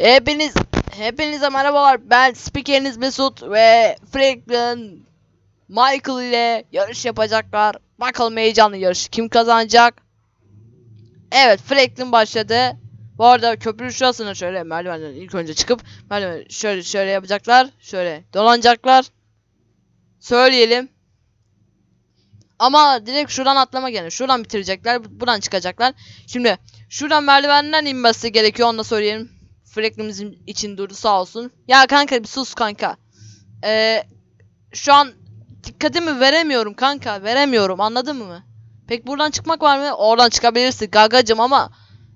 Hepiniz hepinize merhabalar. Ben spikeriniz Mesut ve Franklin Michael ile yarış yapacaklar. Bakalım heyecanlı yarış. Kim kazanacak? Evet, Franklin başladı. Bu arada köprü şurasına şöyle merdivenden ilk önce çıkıp merdiven şöyle şöyle yapacaklar. Şöyle dolanacaklar. Söyleyelim. Ama direkt şuradan atlama gene. Şuradan bitirecekler. Buradan çıkacaklar. Şimdi şuradan merdivenden inmesi gerekiyor. Onu da söyleyelim. Franklin'imizin için durdu sağ olsun. Ya kanka bir sus kanka. Ee, şu an dikkatimi veremiyorum kanka. Veremiyorum anladın mı? Pek buradan çıkmak var mı? Oradan çıkabilirsin gagacım ama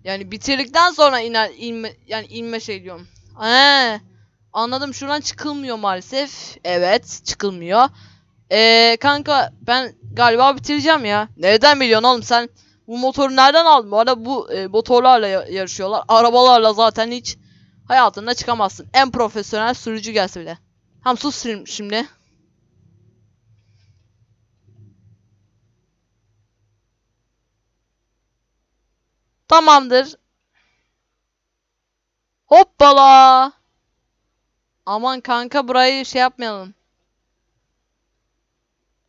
yani bitirdikten sonra iner inme yani inme şey diyorum. He, anladım şuradan çıkılmıyor maalesef. Evet çıkılmıyor. Ee, kanka ben galiba bitireceğim ya. Nereden biliyorsun oğlum sen? Bu motoru nereden aldın? Bu arada bu e, motorlarla ya- yarışıyorlar. Arabalarla zaten hiç hayatında çıkamazsın. En profesyonel sürücü gelse bile. Tamam sus şim- şimdi. Tamamdır. Hoppala. Aman kanka burayı şey yapmayalım.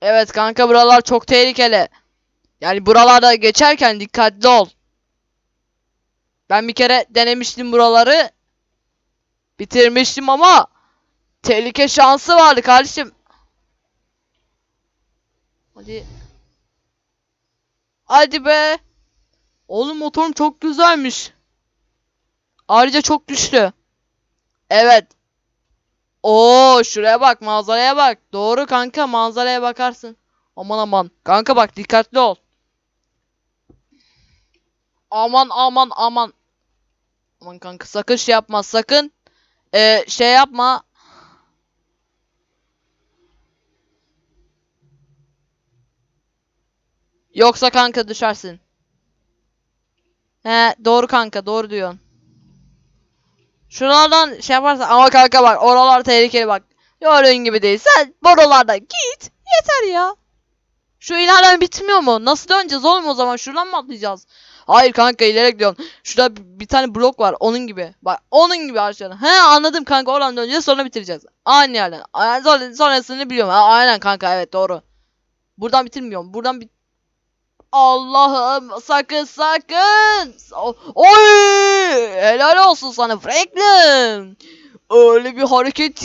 Evet kanka buralar çok tehlikeli. Yani buralarda geçerken dikkatli ol. Ben bir kere denemiştim buraları. Bitirmiştim ama tehlike şansı vardı kardeşim. Hadi. Hadi be. Oğlum motorum çok güzelmiş. Ayrıca çok güçlü. Evet. Oo şuraya bak manzaraya bak. Doğru kanka manzaraya bakarsın. Aman aman. Kanka bak dikkatli ol. Aman aman aman. Aman kanka sakın şey yapma sakın. Ee, şey yapma. Yoksa kanka düşersin. He doğru kanka doğru diyorsun. Şuralardan şey yaparsan ama kanka bak oralar tehlikeli bak. Gördüğün gibi değil. Sen buralardan git. Yeter ya. Şu ilerleme bitmiyor mu? Nasıl döneceğiz oğlum o zaman? Şuradan mı atlayacağız? Hayır kanka ileri gidiyorsun. Şurada bir- tane blok var. Onun gibi. Bak onun gibi aşağıda. He anladım kanka. Oradan döneceğiz sonra bitireceğiz. Aynı yerden. Sonra, sonrasını biliyorum. Aynen kanka evet doğru. Buradan bitirmiyorum. Buradan bit... Allah'ım sakın sakın. Oy! Helal olsun sana Franklin. Öyle bir hareket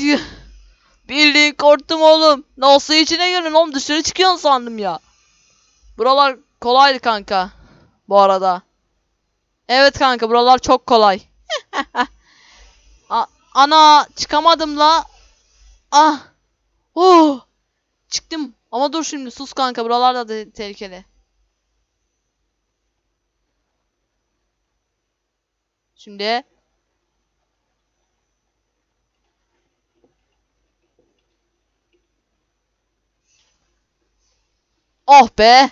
Bildiğin korktum oğlum. Nasıl içine girin oğlum dışarı çıkıyorsun sandım ya. Buralar kolaydı kanka. Bu arada. Evet kanka buralar çok kolay. Ana çıkamadım la. Ah. Oh. Çıktım. Ama dur şimdi sus kanka buralar da te- tehlikeli. Şimdi Oh be.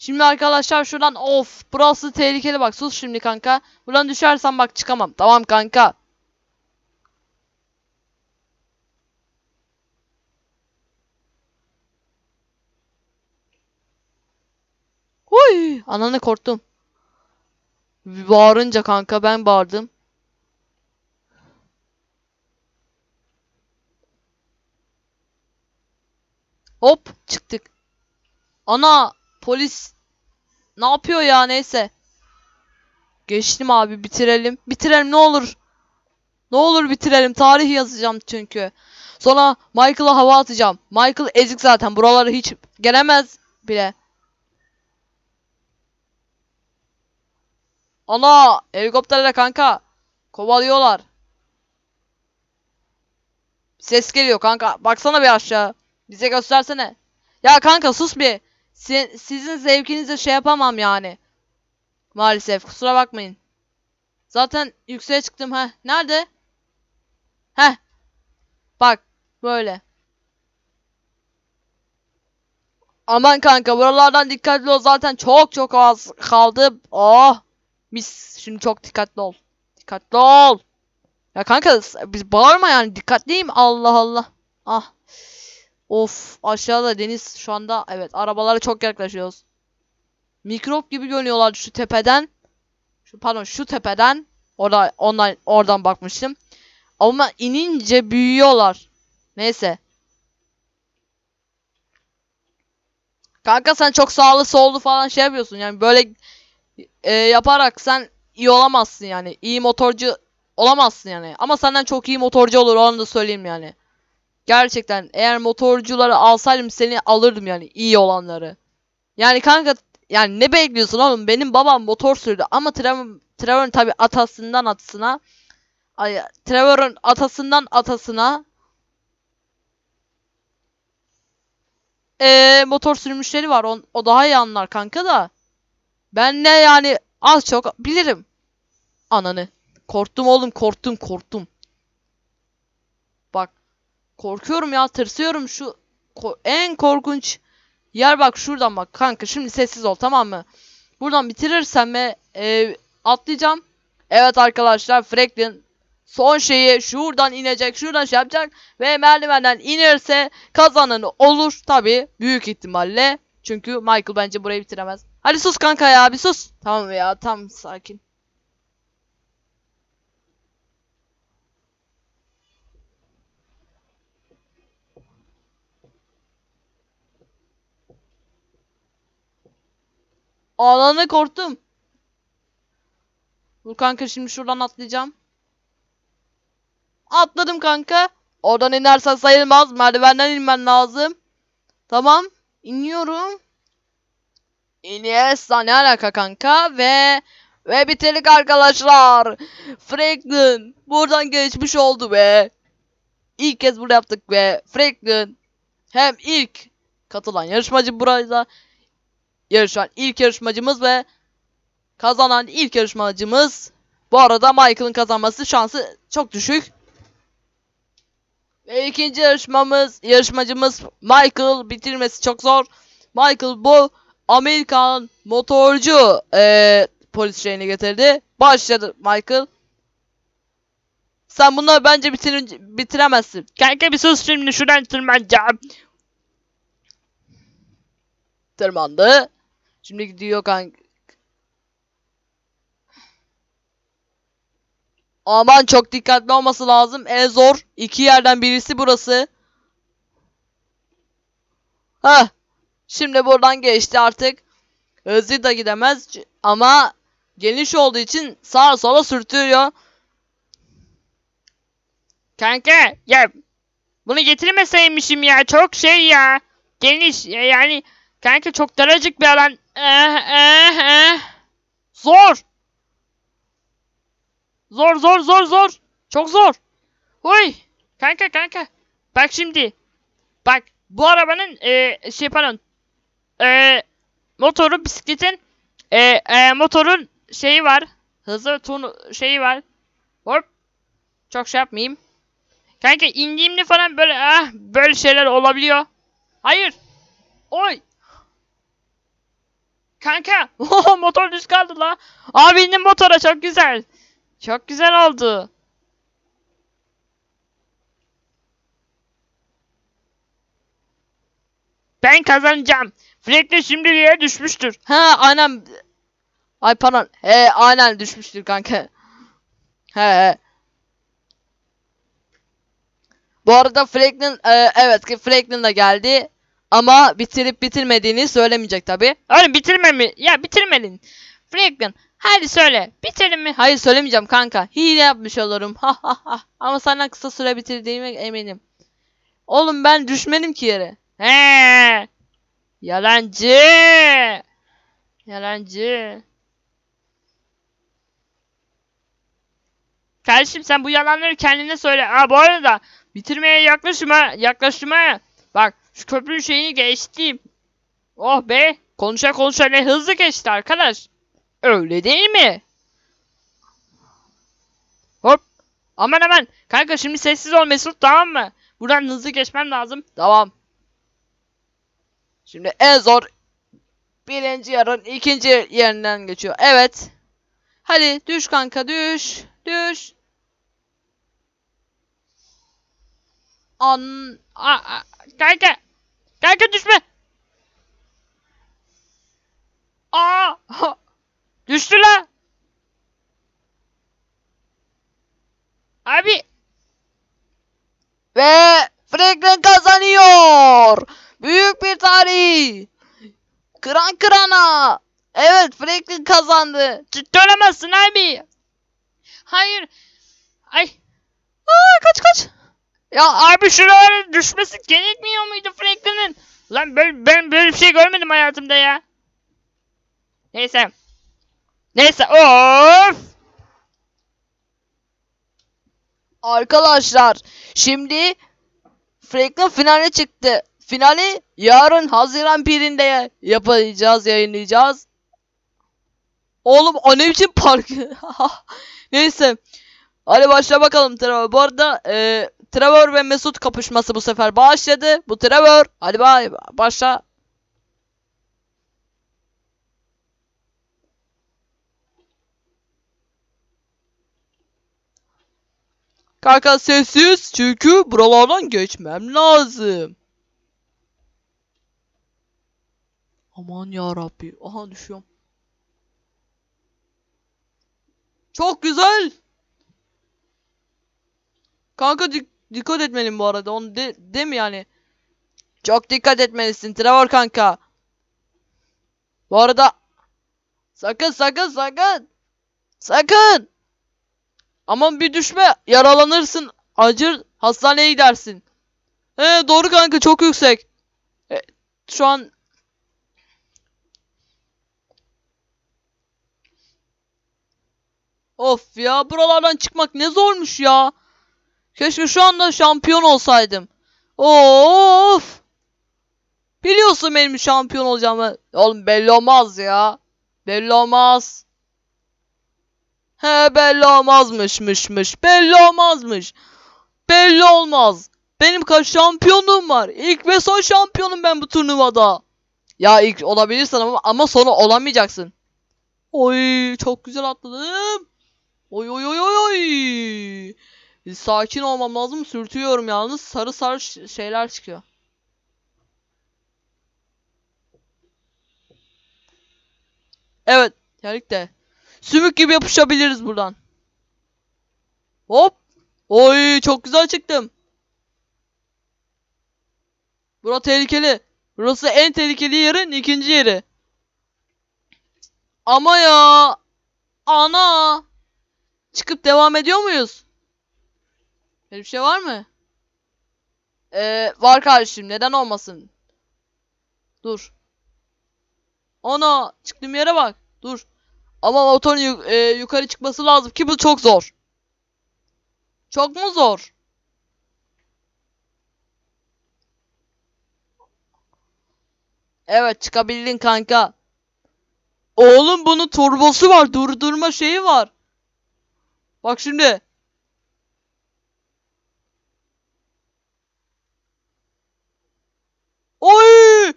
Şimdi arkadaşlar şuradan of burası tehlikeli bak sus şimdi kanka. Buradan düşersem bak çıkamam. Tamam kanka. Huy, ananı korktum. Bağırınca kanka ben bağırdım. Hop çıktık. Ana polis ne yapıyor ya neyse. Geçtim abi bitirelim. Bitirelim ne olur. Ne olur bitirelim. Tarih yazacağım çünkü. Sonra Michael'a hava atacağım. Michael ezik zaten. Buraları hiç gelemez bile. Ana helikopterle kanka. Kovalıyorlar. Ses geliyor kanka. Baksana bir aşağı. Bize göstersene. Ya kanka sus bir. Si- sizin zevkinize şey yapamam yani. Maalesef kusura bakmayın. Zaten yükseğe çıktım ha. Nerede? Heh. Bak böyle. Aman kanka buralardan dikkatli ol zaten çok çok az kaldı. Oh. Mis. Şimdi çok dikkatli ol. Dikkatli ol. Ya kanka biz bağırma yani dikkatliyim Allah Allah. Ah. Of aşağıda deniz şu anda evet arabalara çok yaklaşıyoruz. Mikrop gibi görünüyorlar şu tepeden. Şu pardon şu tepeden. Orada ondan oradan bakmıştım. Ama inince büyüyorlar. Neyse. Kanka sen çok sağlı sollu falan şey yapıyorsun. Yani böyle e, yaparak sen iyi olamazsın yani. İyi motorcu olamazsın yani. Ama senden çok iyi motorcu olur onu da söyleyeyim yani. Gerçekten eğer motorcuları alsaydım seni alırdım yani iyi olanları. Yani kanka yani ne bekliyorsun oğlum? Benim babam motor sürdü ama Trevor Trevor'ın tabi atasından atasına ay Trevor'ın atasından atasına eee motor sürmüşleri var. O, o daha iyi anlar kanka da. Ben de yani az çok bilirim. Ananı. Korktum oğlum korktum korktum. Korkuyorum ya tırsıyorum şu ko- en korkunç yer bak şuradan bak kanka şimdi sessiz ol tamam mı? Buradan bitirirsem ve e, atlayacağım. Evet arkadaşlar Franklin son şeyi şuradan inecek şuradan şey yapacak ve merdivenden inerse kazanan olur tabi büyük ihtimalle. Çünkü Michael bence burayı bitiremez. Hadi sus kanka ya bir sus. Tamam ya tam sakin. Ananı korktum. Dur kanka şimdi şuradan atlayacağım. Atladım kanka. Oradan inersen sayılmaz. Merdivenden inmen lazım. Tamam. İniyorum. Iniesta ne alaka kanka ve ve bitirdik arkadaşlar. Franklin buradan geçmiş oldu be. İlk kez burada yaptık ve Franklin hem ilk katılan yarışmacı burada yarışan ilk yarışmacımız ve kazanan ilk yarışmacımız. Bu arada Michael'ın kazanması şansı çok düşük. Ve ikinci yarışmamız, yarışmacımız Michael bitirmesi çok zor. Michael bu Amerikan motorcu eee polis şeyini getirdi. Başladı Michael. Sen bunları bence bitir bitiremezsin. Kanka bir sus şimdi şuradan tırmanacağım. Tırmandı. Şimdi gidiyor kanka. Aman çok dikkatli olması lazım. En zor iki yerden birisi burası. Hah. Şimdi buradan geçti artık. Hızlı da gidemez ama geniş olduğu için sağa sola sürtüyor. Kanka ya bunu getirmeseymişim ya çok şey ya. Geniş ya, yani kanka çok daracık bir alan. Eh, eh, eh. Zor. Zor zor zor zor. Çok zor. Huy. Kanka kanka. Bak şimdi. Bak bu arabanın e, şey pardon. E, motoru bisikletin e, e, motorun şeyi var. Hızı tonu şeyi var. Hop. Çok şey yapmayayım. Kanka indiğimde falan böyle ah böyle şeyler olabiliyor. Hayır. Oy. Kanka. Motor düz kaldı la. Abi indim motora çok güzel. Çok güzel oldu. Ben kazanacağım. Franklin şimdi yere düşmüştür. Ha aynen. Ay pardon. He aynen düşmüştür kanka. He he. Bu arada Franklin e, evet Franklin de geldi. Ama bitirip bitirmediğini söylemeyecek tabi. Oğlum bitirme mi? Ya bitirmedin. Franklin hadi söyle. Bitirdin mi? Hayır söylemeyeceğim kanka. Hile yapmış olurum. Ha ha ha. Ama senden kısa süre bitirdiğime eminim. Oğlum ben düşmedim ki yere. He. Yalancı. Yalancı. Kardeşim sen bu yalanları kendine söyle. Aa bu arada bitirmeye yaklaşım ha. Şu köprünün şeyini geçtim. Oh be. Konuşa konuşa ne hızlı geçti arkadaş. Öyle değil mi? Hop. Aman aman. Kanka şimdi sessiz ol Mesut tamam mı? Buradan hızlı geçmem lazım. Tamam. Şimdi en zor birinci yarın ikinci yerinden geçiyor. Evet. Hadi düş kanka düş. Düş. An Aa, aa, kanka. Kanka düşme. Aa. Düştü la. Abi Ve Franklin kazanıyor. Büyük bir tarih. Kıran kırana. Evet Franklin kazandı. ciddi olamazsın abi. Hayır. Ay. Aa, kaç kaç. Ya abi şuralara düşmesi gerekmiyor muydu Franklin'in? Lan ben, ben böyle bir şey görmedim hayatımda ya. Neyse. Neyse of. Arkadaşlar şimdi Franklin finale çıktı. Finali yarın Haziran 1'inde yapacağız, yayınlayacağız. Oğlum o ne biçim park? Neyse. Hadi başla bakalım Trevor. Bu arada e, Trevor ve Mesut kapışması bu sefer başladı. Bu Trevor. Hadi bay başla. Kanka sessiz çünkü buralardan geçmem lazım. Aman ya Rabbi. Aha düşüyorum. Çok güzel. Kanka dik- dikkat etmeliyim bu arada. Onu de, de mi yani? Çok dikkat etmelisin Trevor kanka. Bu arada sakın sakın sakın. Sakın. Aman bir düşme yaralanırsın. Acır hastaneye gidersin. He doğru kanka çok yüksek. E, şu an Of ya buralardan çıkmak ne zormuş ya. Keşke şu anda şampiyon olsaydım. Of. Biliyorsun benim şampiyon olacağımı. Oğlum belli olmaz ya. Belli olmaz. He belli olmazmışmışmış. Belli olmazmış. Belli olmaz. Benim kaç şampiyonluğum var. İlk ve son şampiyonum ben bu turnuvada. Ya ilk olabilirsin ama, ama sonra olamayacaksın. Oy çok güzel atladım. Oy oy oy oy oy. Sakin olmam lazım. Sürtüyorum yalnız. Sarı sarı şeyler çıkıyor. Evet. Geldik de. Sümük gibi yapışabiliriz buradan. Hop. Oy çok güzel çıktım. Burası tehlikeli. Burası en tehlikeli yerin ikinci yeri. Ama ya. Ana. Çıkıp devam ediyor muyuz? Böyle bir şey var mı? Ee, var kardeşim. Neden olmasın? Dur. Ana. Çıktığım yere bak. Dur. Ama motorun yu- e, yukarı çıkması lazım ki bu çok zor. Çok mu zor? Evet çıkabildin kanka. Oğlum bunun turbosu var. Durdurma şeyi var. Bak şimdi. Oy!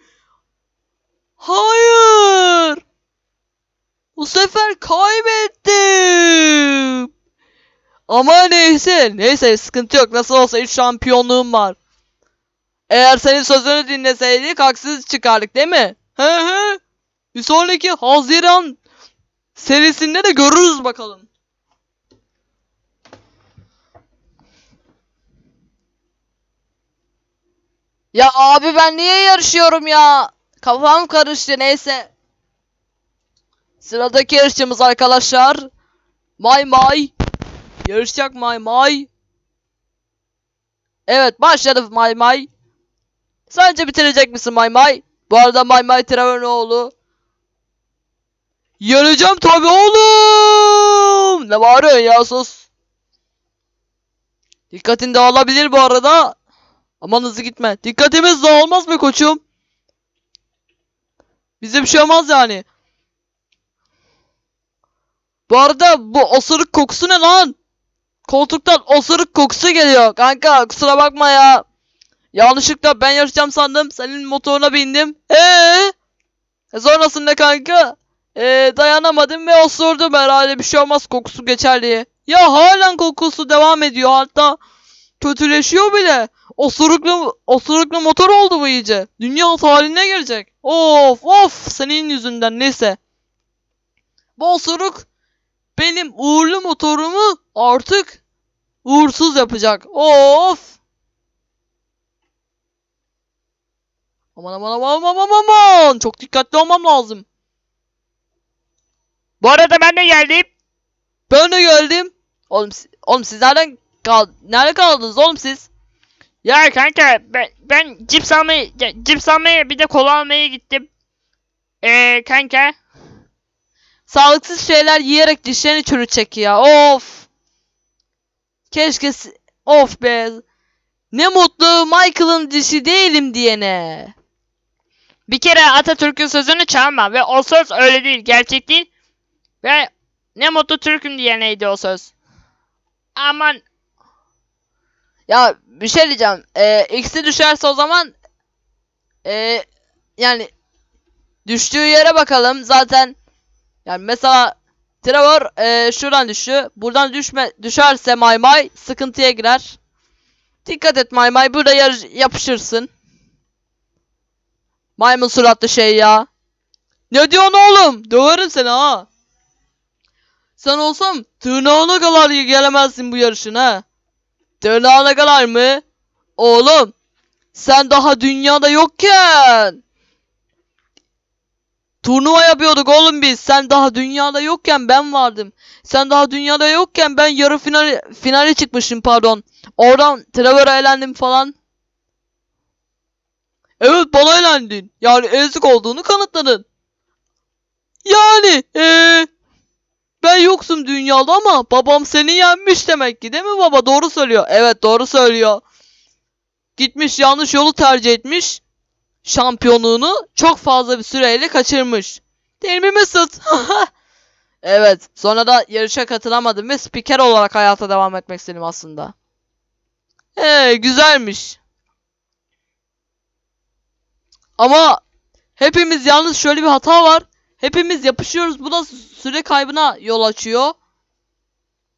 Hayır! Bu sefer kaybettim. Ama neyse. Neyse sıkıntı yok. Nasıl olsa 3 şampiyonluğum var. Eğer senin sözünü dinleseydik haksız çıkardık değil mi? Hı hı. Bir sonraki Haziran serisinde de görürüz bakalım. Ya abi ben niye yarışıyorum ya? Kafam karıştı neyse. Sıradaki yarışçımız arkadaşlar. May May. Yarışacak May May. Evet başladı May May. Sence bitirecek misin May May? Bu arada May May Trevor'ın Yeneceğim tabi oğlum. Ne bağırıyorsun ya sus. Dikkatin dağılabilir bu arada. Aman hızlı gitme. Dikkatimiz dağılmaz mı koçum? Bize bir şey olmaz yani. Bu arada bu osuruk kokusu ne lan? Koltuktan osuruk kokusu geliyor. Kanka kusura bakma ya. Yanlışlıkla ben yarışacağım sandım. Senin motoruna bindim. Eee? E sonrasında kanka e, dayanamadım ve osurdum herhalde bir şey olmaz kokusu geçer diye. Ya halen kokusu devam ediyor hatta kötüleşiyor bile. Osuruklu, osuruklu motor oldu bu iyice. Dünya haline gelecek. Of of senin yüzünden neyse. Bu osuruk benim uğurlu motorumu artık Uğursuz yapacak. Of. Aman aman aman aman aman aman. Çok dikkatli olmam lazım. Bu arada ben de geldim. Ben de geldim. Oğlum, oğlum siz nereden kal nerede kaldınız oğlum siz? Ya kanka ben, ben cips almaya ya, cips almaya bir de kola almaya gittim. Eee kanka. Sağlıksız şeyler yiyerek dişlerini çürütecek ya. Of. Keşke of be. Ne mutlu Michael'ın dişi değilim diyene. Bir kere Atatürk'ün sözünü çalma ve o söz öyle değil, gerçek değil. Ve ne mutlu Türk'üm diye neydi o söz. Aman Ya bir şey diyeceğim. Ee, X'i düşerse o zaman ee, yani düştüğü yere bakalım. Zaten yani mesela Trevor ee, şuradan düştü. Buradan düşme düşerse May May sıkıntıya girer. Dikkat et May May burada yar- yapışırsın. Maymun suratlı şey ya. Ne diyorsun oğlum? Döverim seni ha. Sen olsam tırnağına kadar gelemezsin bu yarışın ha. Tırnağına kadar mı? Oğlum sen daha dünyada yokken. Turnuva yapıyorduk oğlum biz. Sen daha dünyada yokken ben vardım. Sen daha dünyada yokken ben yarı finale, finale çıkmışım pardon. Oradan Trevor'a elendim falan. Evet bana elendin. Yani ezik olduğunu kanıtladın. Yani eee ben yoksum dünyada ama babam seni yenmiş demek ki değil mi baba? Doğru söylüyor. Evet doğru söylüyor. Gitmiş yanlış yolu tercih etmiş. Şampiyonluğunu çok fazla bir süreyle kaçırmış. Değil mi Mesut? evet. Sonra da yarışa katılamadım ve spiker olarak hayata devam etmek istedim aslında. Ee, güzelmiş. Ama hepimiz yalnız şöyle bir hata var. Hepimiz yapışıyoruz. Bu da süre kaybına yol açıyor.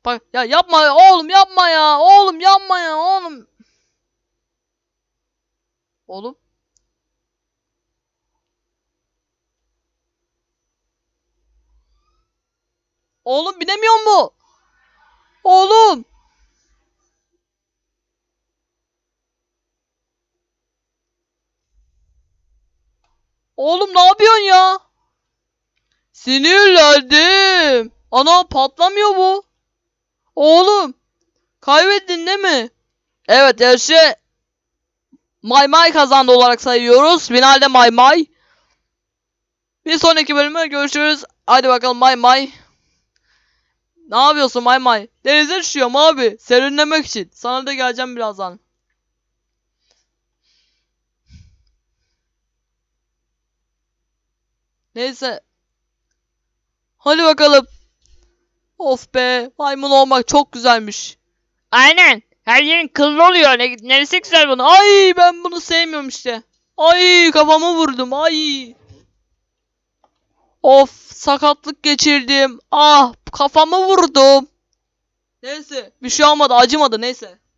Bak ya yapma ya, oğlum yapma ya. Oğlum yapma ya oğlum. Oğlum. Oğlum binemiyor mu? Oğlum. Oğlum ne yapıyorsun ya? Sinirlendim. Ana patlamıyor bu. Oğlum. Kaybettin değil mi? Evet yarışı May May kazandı olarak sayıyoruz. Finalde May May. Bir sonraki bölümde görüşürüz. Hadi bakalım May May. Ne yapıyorsun May May? Denize düşüyorum abi. Serinlemek için. Sana da geleceğim birazdan. Neyse. Hadi bakalım. Of be. Maymun olmak çok güzelmiş. aynen her yerin kıllı oluyor. Ne, neresi güzel bunun? Ay ben bunu sevmiyorum işte. Ay kafamı vurdum. Ay. Of sakatlık geçirdim. Ah kafamı vurdum. Neyse bir şey olmadı acımadı neyse.